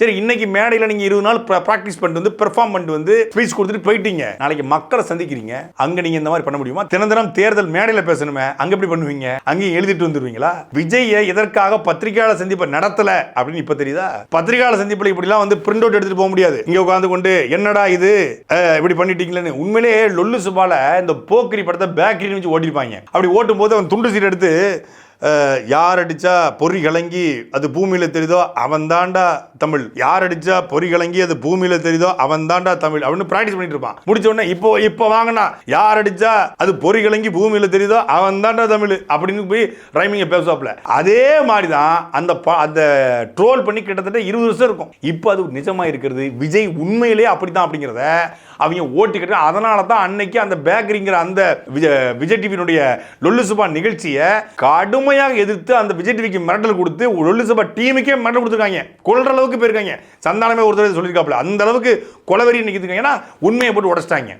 சரி இன்னைக்கு மேடையில் நீங்க இருபது நாள் ப்ராக்டிஸ் பண்ணிட்டு வந்து பெர்ஃபார்ம் பண்ணிட்டு வந்து ஸ்பீச் கொடுத்துட்டு போயிட்டீங்க. நாளைக்கு மக்களை சந்திக்கிறீங்க. அங்கே நீங்க இந்த மாதிரி பண்ண முடியுமா? தினம் தினம் தேர்தல் மேடையில் பேசணுமே. அங்கே எப்படி பண்ணுவீங்க? அங்கேயும் எழுதிட்டு வந்துருவீங்களா? விஜயை எதற்காக பத்திரிகையாளர் சந்திப்பை நடத்தலை அப்படின்னு இப்ப தெரியுதா? பத்திரிகையாளர் சந்திப்பில் இப்படிலாம் வந்து பிரிண்ட் அவுட் எடுத்துட்டு போக முடியாது. இங்கே உட்காந்து கொண்டு என்னடா இது? இப்படி பண்ணிட்டீங்களேன்னு. உண்மையிலேயே லொல்லு சுபால இந்த போக்கிரி படத்தை பேக்கரின்னு வச்சு ஓட்டிருப்பாங்க. அப்படி ஓட்டும் போது அவன் துண்டு சீட் எடுத்து யார் அடித்தா பொறி கலங்கி அது பூமியில் தெரியுதோ அவன் தாண்டா தமிழ். யார் அடித்தா பொறி கலங்கி அது பூமியில் தெரியுதோ அவன் தாண்டா தமிழ் அப்படின்னு ப்ராக்டிஸ் பண்ணிட்டு இருப்பான். முடிச்ச உடனே இப்போ இப்போ வாங்கினா யார் அடித்தா அது பொறி கலங்கி பூமியில் தெரியுதோ அவன் தாண்டா தமிழ் அப்படின்னு போய் ரைமிங்கை பேசுவாப்பில். அதே மாதிரி தான் அந்த ப- அந்த ட்ரோல் பண்ணி கிட்டத்தட்ட இருபது வருஷம் இருக்கும். இப்போ அது நிஜமாக இருக்கிறது விஜய் உண்மையிலேயே அப்படித்தான் அப்படிங்கிறத அவங்க ஓட்டிக்கிட்டு அதனால தான் அன்னைக்கு அந்த பேக்கரிங்கிற அந்த விஜய் விஜய் டிவியினுடைய லொல்லுசுபா நிகழ்ச்சியை கடுமையாக எதிர்த்து அந்த விஜய் டிவிக்கு மிரட்டல் கொடுத்து லொல்லுசுபா டீமுக்கே மிரட்டல் கொடுத்துருக்காங்க. கொள்ற அளவுக்கு போயிருக்காங்க. சந்தானமே ஒருத்தர் சொல்லியிருக்காப்புல. அந்த அளவுக்கு கொலவெறி நிற்கிறதுக்காங்க ஏன்னா உண்மையை போட்டு உடச்சிட்டாங்க.